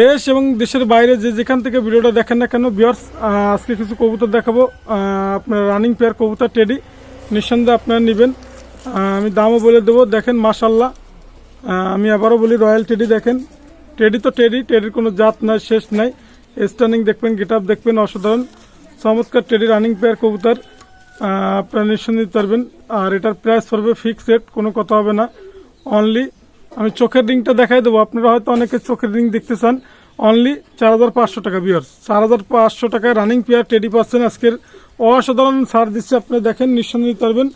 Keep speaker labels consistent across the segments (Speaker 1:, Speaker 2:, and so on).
Speaker 1: দেশ এবং দেশের বাইরে যে যেখান থেকে ভিডিওটা দেখেন না কেন বিয়ার্স আজকে কিছু কবুতর দেখাবো। আপনার রানিং পেয়ার কবুতর টেডি নিঃসন্দেহে আপনারা নেবেন। আমি দামও বলে দেবো। দেখেন মাসাল্লাহ আমি আবারও বলি রয়্যাল টেডি দেখেন। টেডি তো টেডি টেডির কোনো জাত নাই, শেষ নাই। স্টার্নিং দেখবেন গেট দেখবেন, অসাধারণ। চমৎকার টেডি রানিং পেয়ার কবুতর। আপনারা নিঃসন্দেহ পারবেন। আর এটার প্রাইস পড়বে ফিক্সড রেট কোনো কথা হবে না। অনলি আমি চোখের রিংটা দেখাই দেবো। আপনারা হয়তো অনেকে চোখের রিং দেখতে চান। অনলি চার হাজার পাঁচশো টাকা বিয়ার্স চার হাজার পাঁচশো টাকায় রানিং পেয়ার টেডি পাচ্ছেন আজকের অসাধারণ সার দিচ্ছে। আপনি দেখেন, নিঃসন্দেহে নিতে পারবেন।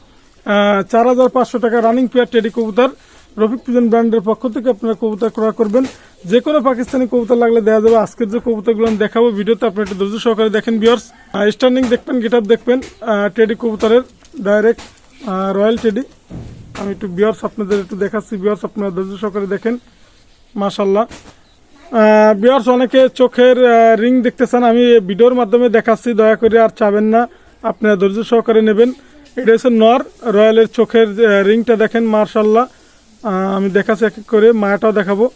Speaker 1: চার হাজার পাঁচশো টাকা রানিং পেয়ার টেডি কবুতার। রফিক পিজন ব্র্যান্ডের পক্ষ থেকে আপনারা কবুতর ক্রয় করবেন। যে কোনো পাকিস্তানি কবুতর লাগলে দেওয়া যাবে। আজকের যে কবুতরগুলো আমি দেখাবো ভিডিওতে, আপনি একটু ধৈর্য সহকারে দেখেন বিয়ার্স স্টার্নিং দেখবেন গেট দেখবেন। টেডি কবুতরের ডাইরেক্ট রয়্যাল টেডি আমি একটু বিয়ার্স আপনাদের একটু দেখাচ্ছি বিয়ার্স আপনারা ধৈর্য সহকারে দেখেন মাশাল্লাহ বিয়ার্স অনেকে চোখের রিং দেখতেছেন, আমি এই ভিডিওর মাধ্যমে দেখাচ্ছি, দয়া করে আর চাবেন না, আপনারা ধৈর্য সহকারে নেবেন। এটা হচ্ছে নর, রয়্যালের চোখের রিংটা দেখেন মার্শাল্লাহ আমি দেখাচ্ছি এক এক করে, মায়াটাও দেখাবো।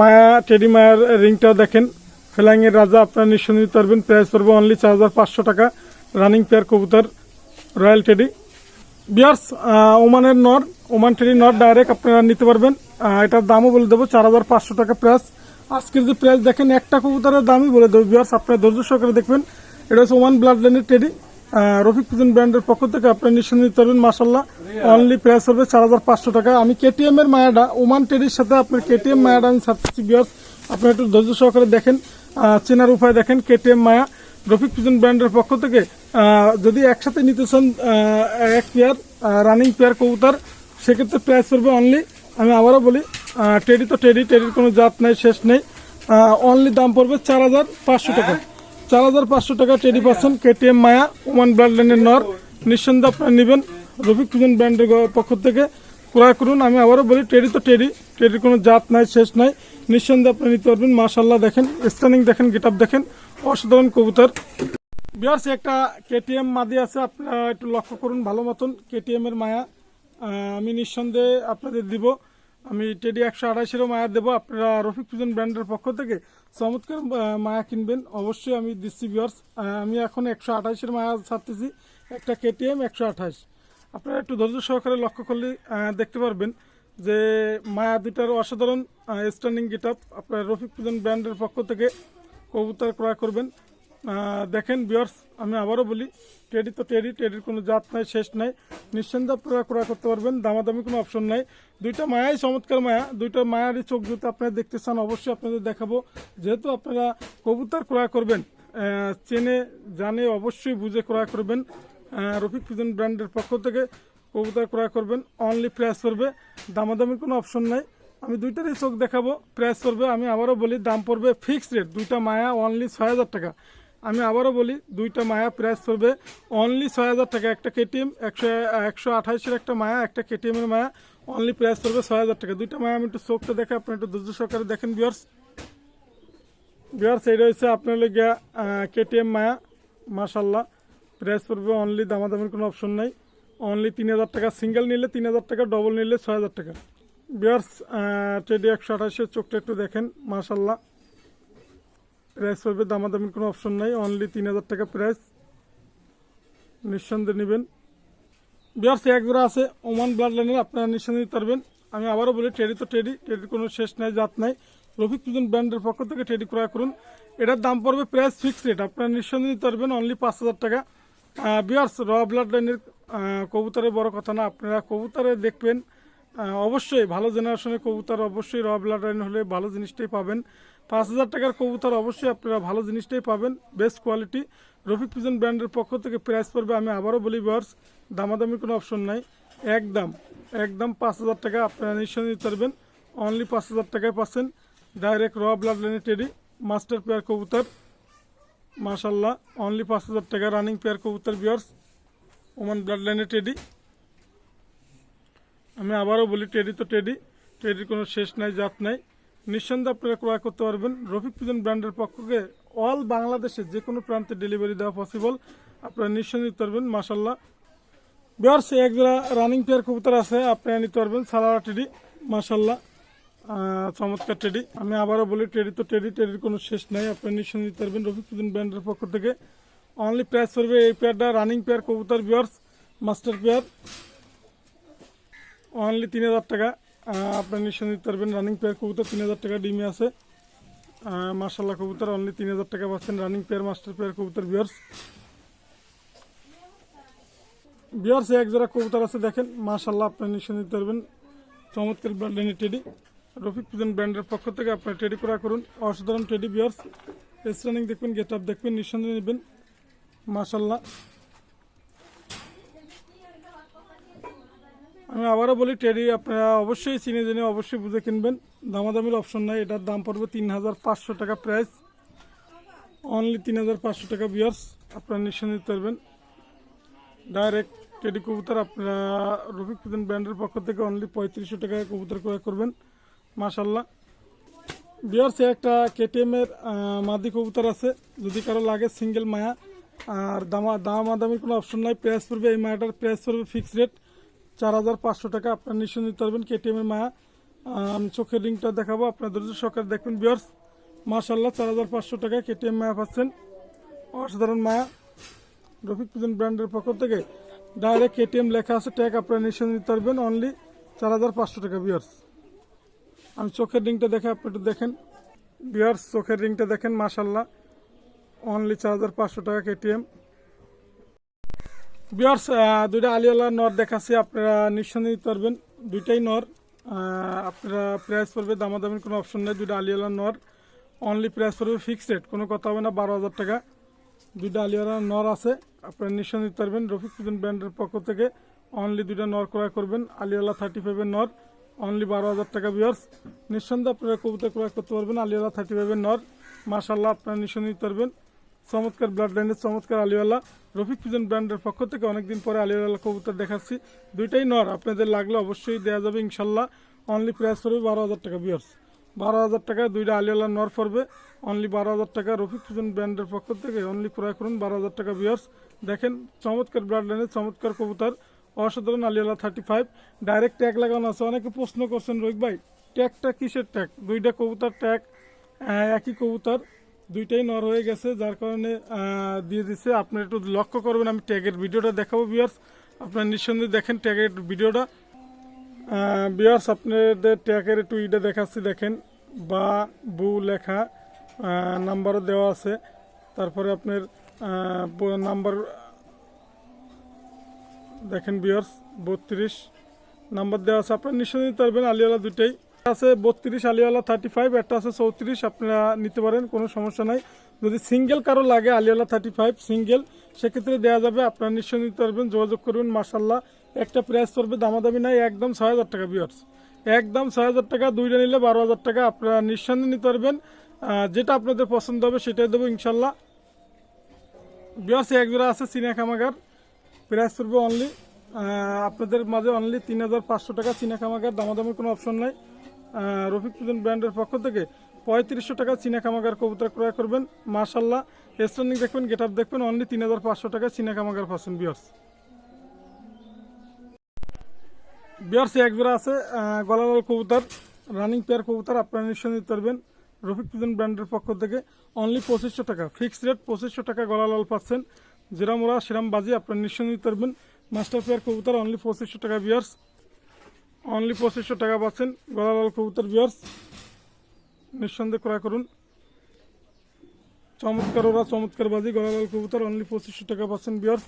Speaker 1: মায়া টেডি মায়ার রিংটাও দেখেন। ফ্লাইংয়ের রাজা, আপনারা নিঃসন্দেহে পারবেন। প্রাইস পড়বে অনলি চার পাঁচশো টাকা। রানিং পেয়ার কবুতর, রয়্যাল টেডি বিয়ার্স ওমানের নর ওমান টেরি নর ডাইরেক্ট আপনারা নিতে পারবেন। এটার দামও বলে দেবো চার হাজার পাঁচশো টাকা প্রাইস আজকের যে প্রাইস দেখেন একটা কবুতরের দামই বলে দেবো বিয়ার্স আপনারা ধৈর্য সহকারে দেখবেন। এটা হচ্ছে ওমান ব্লাড লাইনের আহ, রফিক পুজন ব্র্যান্ডের পক্ষ থেকে আপনারা নিঃসন্দেহে নিতে পারবেন মাসাল্লাহ অনলি প্রাইস হবে চার হাজার পাঁচশো টাকা। আমি কেটিএম এর মায়াটা ওমান টেডির সাথে আপনার কেটিএম মায়াটা আমি ছাড়তেছি বিয়ার্স। আপনারা একটু ধৈর্য সহকারে দেখেন। চেনার উপায় দেখেন কেটিএম মায়া। রফিক পিজন ব্র্যান্ডের পক্ষ থেকে যদি একসাথে নিতে চান এক পেয়ার রানিং পেয়ার কবুতর সেক্ষেত্রে প্রাইস পড়বে অনলি আমি আবারও বলি টেডি তো টেডি টেডির কোনো জাত নেই শেষ নেই। অনলি দাম পড়বে চার হাজার পাঁচশো টাকা। চার হাজার পাঁচশো টাকা টেডি পাচ্ছেন কেটিএম মায়া ওমান ব্র্যান্ড লাইনের নর। নিঃসন্দেহে আপনারা নেবেন। রফিক পিজন ব্র্যান্ডের পক্ষ থেকে ক্রয় করুন। আমি আবারও বলি টেডি তো টেডি টেডির কোনো জাত নাই শেষ নাই। নিঃসন্দেহে আপনি নিতে পারবেন। মাশাল্লাহ দেখেন স্টানিং দেখেন গেট দেখেন। অসাধারণ কবুতর। বিহার্স একটা কেটিএম মাদি আছে, আপনারা একটু লক্ষ্য করুন, ভালো মতন কেটিএম এর মায়া। আমি নিঃসন্দেহে আপনাদের দিব। আমি টেডি একশো আড়াইশেরও মায়া দেবো। আপনারা রফিক পুজন ব্র্যান্ডের পক্ষ থেকে চমৎকার মায়া কিনবেন। অবশ্যই আমি দিচ্ছি বিহার্স আমি এখন একশো আঠাইশের মায়া ছাড়তেছি। একটা কেটিএম একশো আঠাইশ আপনারা একটু ধৈর্য সহকারে লক্ষ্য করলে দেখতে পারবেন যে মায়া দুটার অসাধারণ স্ট্যান্ডিং গেট আপ আপনার রফিক পুজন ব্র্যান্ডের পক্ষ থেকে কবুতর ক্রয় করবেন। দেখেন বিয়ার্স আমি আবারও বলি টেডি তো টেডি টেডির কোনো জাত নাই, শেষ নাই। নিঃসন্দেহে আপনারা ক্রয় করতে পারবেন, দামাদামি কোনো অপশন নাই। দুইটা মায়াই চমৎকার মায়া, দুইটা মায়ারই চোখ যদি আপনারা দেখতে চান, অবশ্যই আপনাদের দেখাবো। যেহেতু আপনারা কবুতর ক্রয় করবেন চেনে, জানে অবশ্যই বুঝে ক্রয় করবেন। রফিক পিজন ব্র্যান্ডের পক্ষ থেকে কবুতর ক্রয় করবেন অনলি প্রাইস পড়বে, দামাদামির কোনো অপশন নাই। আমি দুইটারই চোখ দেখাবো প্রাইস পড়বে, আমি আবারও বলি, দাম পড়বে ফিক্সড রেট দুইটা মায়া অনলি ছয় হাজার টাকা। আমি আবারও বলি, দুইটা মায়া প্রাইস পড়বে অনলি ছয় হাজার টাকা একটা কেটিএম একশো একশো আঠাইশের একটা মায়া, একটা কেটিএম এর মায়া। অনলি প্রাইস পড়বে ছয় হাজার টাকা। দুইটা মায়া আমি একটু চোখটা দেখে আপনি একটু ধৈর্য সহকারে দেখেন বিয়ার্স বিয়ার্স এটা হচ্ছে আপনার লেগে কেটিএম মায়া। মাশাল্লাহ প্রাইস পড়বে অনলি দামাদামির কোনো অপশন নাই। অনলি তিন হাজার টাকা সিঙ্গেল নিলে তিন হাজার টাকা ডবল নিলে ছয় হাজার টাকা। বিয়ার্স টেডি একশো আঠাশের চোখটা একটু দেখেন মাশাল্লাহ প্রাইস পড়বে দামাদামির কোনো অপশন নাই অনলি তিন হাজার টাকা প্রাইস নিঃসন্দেহে নেবেন। বিয়ার্স এক জোড়া আছে ওমান ব্লাড লাইনের আপনারা নিঃসন্দেহে নিতে পারবেন। আমি আবারও বলি টেডি তো টেডি টেডির কোনো শেষ নাই, জাত নাই। রফিক পুজন ব্র্যান্ডের পক্ষ থেকে টেডি ক্রয় করুন। এটার দাম পড়বে প্রাইস ফিক্সড রেট আপনারা নিঃসন্দেহে নিতে পারবেন অনলি পাঁচ হাজার টাকা। বিয়ার্স র ব্লাড লাইনের কবুতরে বড় কথা না, আপনারা কবুতরে দেখবেন। অবশ্যই, ভালো জেনারেশনের কবুতর অবশ্যই র ব্লাড লাইন হলে ভালো জিনিসটাই পাবেন। পাঁচ হাজার টাকার কবুতর অবশ্যই আপনারা ভালো জিনিসটাই পাবেন বেস্ট কোয়ালিটি রফিক পিজন ব্র্যান্ডের পক্ষ থেকে প্রাইস পড়বে, আমি আবারও বলি বিয়ার্স দামাদামি কোনো অপশন নাই। একদম একদম পাঁচ হাজার টাকা আপনারা নিঃসন্দেহে নিতে পারবেন। অনলি পাঁচ হাজার টাকায় পাচ্ছেন। ডাইরেক্ট র ব্লাড লাইনে টেডি মাস্টার পেয়ার কবুতর। মাশাল্লাহ অনলি পাঁচ হাজার টাকা রানিং পেয়ার কবুতর বিয়ার্স ওমান ব্লাড লাইনে টেডি আমি আবারও বলি টেডি তো টেডি টেডির কোনো শেষ নাই জাত নাই। নিঃসন্দেহে আপনারা ক্রয় করতে পারবেন। রফিক পিজন ব্র্যান্ডের পক্ষকে অল বাংলাদেশে যে কোনো প্রান্তে ডেলিভারি দেওয়া পসিবল আপনারা নিঃসন্দেহে নিতে পারবেন মাশাল্লাহ বিয়ার্স এক জোড়া রানিং পেয়ার কবুতর আছে আপনারা নিতে পারবেন। সালারা টেডি মাশাল্লাহ আহ, চমৎকার টেডি আমি আবারও বলি টেডি তো টেডি টেডির কোনো শেষ নাই। আপনার নিঃসন্দেহ নিতে পারবেন রফিকুদ্দিন ব্র্যান্ডের পক্ষ থেকে। অনলি প্রাইস করবে এই পেয়ারটা রানিং পেয়ার কবুতর বিয়ার্স মাস্টার পেয়ার অনলি তিন হাজার টাকা। আপনার নিঃসন্দেহ নিতে পারবেন। রানিং পেয়ার কবুতর তিন হাজার টাকা ডিমে আছে। মার্শাল্লাহ কবুতর অনলি তিন হাজার টাকা পাচ্ছেন। রানিং পেয়ার মাস্টার পেয়ার কবুতর বিয়ার্স বিয়ার্স এক জোড়া কবুতর আছে, দেখেন। মাশাল্লাহ আপনার নিঃসন্দেহ নিতে পারবেন। চমৎকার ব্র্যান্ডের টেডি রফিক পুজন ব্র্যান্ডের পক্ষ থেকে আপনার টেডি করা করুন। অসাধারণ টেডি বিয়ার্স এস রানিং দেখবেন গেট আপ দেখবেন, নিঃসন্দেহ নেবেন। মাশাল্লাহ আমি আবারও বলি টেডি আপনারা অবশ্যই চিনে জেনে অবশ্যই বুঝে কিনবেন। দামাদামির অপশন নাই এটার দাম পড়বে তিন হাজার পাঁচশো টাকা প্রাইস অনলি তিন হাজার পাঁচশো টাকা বিয়ার্স আপনারা নিঃসন্দেহ পারবেন। ডাইরেক্ট টেডি কবুতর আপনারা রফিক ফুদেন ব্র্যান্ডের পক্ষ থেকে অনলি পঁয়ত্রিশশো টাকায় কবুতর ক্রয় করবেন মাশাল্লাহ বিয়ার্স একটা কেটিএম এর আহ, মাদি কবুতর আছে। যদি কারও লাগে সিঙ্গেল মায়া আর দামা দামাদামির কোনো অপশন নাই। প্রাইস পড়বে এই মায়াটার প্রাইস পড়বে ফিক্স রেট চার হাজার পাঁচশো টাকা আপনার নিশ্চয় নিতে পারবেন। কেটিএম এর মায়া আমি, চোখের লিঙ্কটা দেখাবো আপনার ধৈর্য সরকার দেখবেন। বিয়ার্স মাশাল্লাহ চার হাজার পাঁচশো টাকা কেটিএম মায়া পাচ্ছেন। অসাধারণ মায়া রফিক পুজন ব্র্যান্ডের পক্ষ থেকে। ডাইরেক্ট এটিএম লেখা আছে ট্যাগ আপনারা নিশ্চয় নিতে পারবেন। অনলি চার হাজার পাঁচশো টাকা বিয়ার্স আমি চোখের রিংটা দেখে আপনি একটু দেখেন। বিয়ার্স চোখের রিংটা দেখেন মাশাল্লাহ অনলি চার হাজার পাঁচশো টাকা কেটিএম বিয়ার্স দুইটা আলিওয়ালা নর দেখাচ্ছি, আপনারা নিঃসন্দেহ নিতে পারবেন। দুইটাই নর। আপনারা প্রাইস পড়বে, দামাদামির কোনো অপশন নেই, দুইটা আলিওয়ালা নর। অনলি প্রাইস পড়বে ফিক্সড রেট কোনো কথা হবে না, বারো হাজার টাকা। দুইটা আলিয়ারা নর আছে, আপনারা নিশ্চয় নিতে পারবেন। রফিক পুজন ব্র্যান্ডের পক্ষ থেকে অনলি দুইটা নর ক্রয় করবেন, আলিয়ালা থার্টি ফাইভের নর। অনলি বারো হাজার টাকা বিয়ার্স নিঃসন্দেহে আপনারা কবুতর ক্রয় করতে পারবেন, আলিয়ালা থার্টি ফাইভের নর। মাশাল্লাহ আপনারা নিশ্চয় নিতে পারবেন। চমৎকার ব্লাড লাইনের চমৎকার আলিওয়ালা। রফিক পুজন ব্র্যান্ডের পক্ষ থেকে অনেকদিন পরে আলিওয়ালা কবুতর দেখাচ্ছি। দুইটাই নর, আপনাদের লাগলে অবশ্যই দেওয়া যাবে ইনশাল্লাহ। অনলি প্রাইস পড়বে বারো হাজার টাকা বিয়ার্স বারো হাজার টাকা দুইটা আলিওয়ালা নর পড়বে। অনলি বারো হাজার টাকা, রফিক ফুজন ব্র্যান্ডের পক্ষ থেকে অনলি ক্রয় করুন বারো হাজার টাকা বিয়ার্স দেখেন, চমৎকার ব্লাড লাইনের চমৎকার কবুতর। অসাধারণ আলিওয়ালা থার্টি ফাইভ ডাইরেক্ট ট্যাগ লাগানো আছে। অনেকে প্রশ্ন করছেন, রোহিত ভাই ট্যাগটা কিসের ট্যাগ দুইটা কবুতর ট্যাগ একই কবুতর। দুইটাই নর হয়ে গেছে, যার কারণে দিয়ে দিছে। আপনি একটু লক্ষ্য করবেন, আমি ট্যাগের ভিডিওটা দেখাবো বিয়ার্স আপনার নিঃসন্দেহে দেখেন ট্যাগের ভিডিওটা। বিয়ার্স আপনাদের ট্যাগের একটু ইটা দেখাচ্ছি, দেখেন। বা, বু লেখা নাম্বারও দেওয়া আছে। তারপরে আপনার নাম্বার, দেখেন বিয়ার্স বত্রিশ। নাম্বার দেওয়া আছে, আপনার নিতে পারবেন আলিওয়ালা দুইটাই। আছে বত্রিশ, আলিওয়ালা থার্টি ফাইভ একটা আছে চৌত্রিশ, আপনারা নিতে পারেন, কোনো সমস্যা নাই। যদি সিঙ্গেল কারও লাগে, আলিওয়ালা থার্টি ফাইভ সিঙ্গেল, সেক্ষেত্রে দেওয়া যাবে, আপনারা নিশ্চয়ই নিতে পারবেন, যোগাযোগ করবেন মাসাল্লাহ একটা প্রাইস পড়বে, দামাদামি নাই, একদম ছয় হাজার টাকা বিয়ার্স একদম ছয় হাজার টাকা, দুইটা নিলে বারো হাজার টাকা, আপনারা নিঃসন্দেহে নিতে পারবেন। যেটা আপনাদের পছন্দ হবে, সেটাই দেবো ইনশাল্লাহ বিয়ার্স এক জোড়া আছে চীনা খামাগার প্রাইস পড়বে অনলি আপনাদের মাঝে অনলি তিন হাজার পাঁচশো টাকা চীনা খামাগার দামাদামির কোনো অপশন নাই। রফিক পুজন ব্র্যান্ডের পক্ষ থেকে পঁয়ত্রিশশো টাকা চীনা কামাগার কবুতর ক্রয় করবেন। মাশাল্লাহ স্ট্যান্ডিং দেখবেন গেট আপ দেখবেন অনলি তিন হাজার পাঁচশো টাকা চীনা কামাগার পাচ্ছেন বিয়ার্স বিয়ার্স এক জোড়া আছে গলালাল কবুতর রানিং পেয়ার কবুতর, আপনারা নিশ্চয় নিতে পারবেন। রফিক পুজন ব্র্যান্ডের পক্ষ থেকে অনলি পঁচিশশো টাকা ফিক্সড রেট পঁচিশশো টাকা গলালাল পাচ্ছেন। যেরাম ওরা সেরাম বাজি আপনারা নিশ্চয় নিতে পারবেন। মাস্টার পেয়ার কবুতর অনলি পঁচিশশো টাকা বিয়ার্স অনলি পঁচিশশো টাকা পাচ্ছেন গলালাল কবুতর বিয়ার্স নিঃসন্দেহে ক্রয় করুন। চমৎকার ওরা, চমৎকার বাজি গলালাল কবুতর, অনলি পঁচিশশো টাকা পাচ্ছেন বিয়ার্স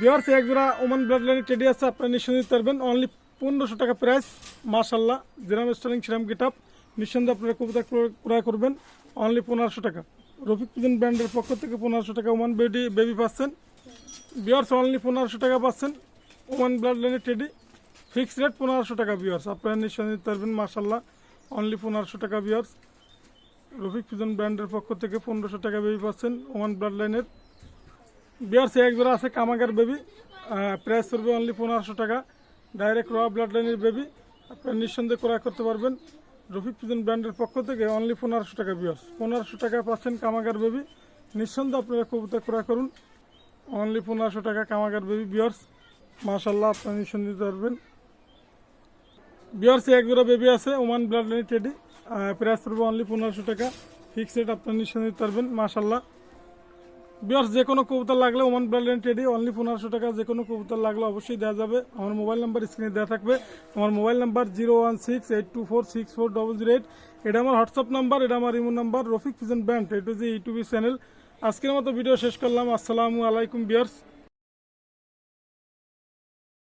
Speaker 1: বিয়ার্স এক জোড়া ওমান ব্লাড লাইনের টেডি আছে, আপনারা নিঃসন্দেহে পারবেন। অনলি পনেরোশো টাকা প্রাইস মাশাল্লাহ যেরাম স্টারিং, সিরাম গেট আপ নিঃসন্দেহে আপনারা কবিতা ক্রয় করবেন। অনলি পনেরোশো টাকা। রফিক পুজন ব্র্যান্ডের পক্ষ থেকে পনেরোশো টাকা ওমান বেবি বেবি পাচ্ছেন। বিয়ার্স অনলি পনেরোশো টাকা পাচ্ছেন। ওমান ব্লাড লাইনের টেডি। ফিক্সড রেট পনেরোশো টাকা বিয়ার্স। আপনারা নিঃসন্দেহে নিতে পারবেন মাশাল্লাহ অনলি পনেরোশো টাকা বিয়ার্স। রফিক পুজন ব্র্যান্ডের পক্ষ থেকে পনেরোশো টাকা বেবি পাচ্ছেন ওমান ব্লাড লাইনের বিয়ার্স এক জোড়া আছে কামাগার বেবি। প্রাইস পড়বে অনলি পনেরোশো টাকা। ডাইরেক্ট র ব্লাড লাইনের বেবি। আপনারা নিঃসন্দেহে ক্রয় করতে পারবেন। রফিক পিজন ব্র্যান্ডের পক্ষ থেকে অনলি পনেরোশো টাকা বিয়ার্স। পনেরোশো টাকা পাচ্ছেন কামাগার বেবি। নিঃসন্দেহে আপনারা কবুতর ক্রয় করুন। অনলি পনেরোশো টাকা কামাগার বেবি বিয়ার্স মাশাল্লাহ আপনারা নিঃসন্দেহ দিতে পারবেন। বিয়ার্সে এক জোড়া বেবি আছে Oman blood line teddy price পড়বে অনলি পনেরোশো টাকা। ফিক্স রেট আপনারা নিঃসন্দেহ দিতে পারবেন মাশাল্লাহ বিয়ার্স যে কোনো কবুতর লাগলে Oman blood line teddy only পনেরোশো টাকা যে কোনো কবুতর লাগলে অবশ্যই দেওয়া যাবে। আমার মোবাইল নাম্বার স্ক্রিনে দেওয়া থাকবে। আমার mobile number zero one six eight two four six four double zero eight এটা আমার হোয়াটসঅ্যাপ নাম্বার এটা আমার ইমো নাম্বার রফিক ফিজন ব্যান্ড এটা যে ইউটিউব চ্যানেল আজকের মতো ভিডিও শেষ করলাম। আসসালামু আলাইকুম বিয়ার্স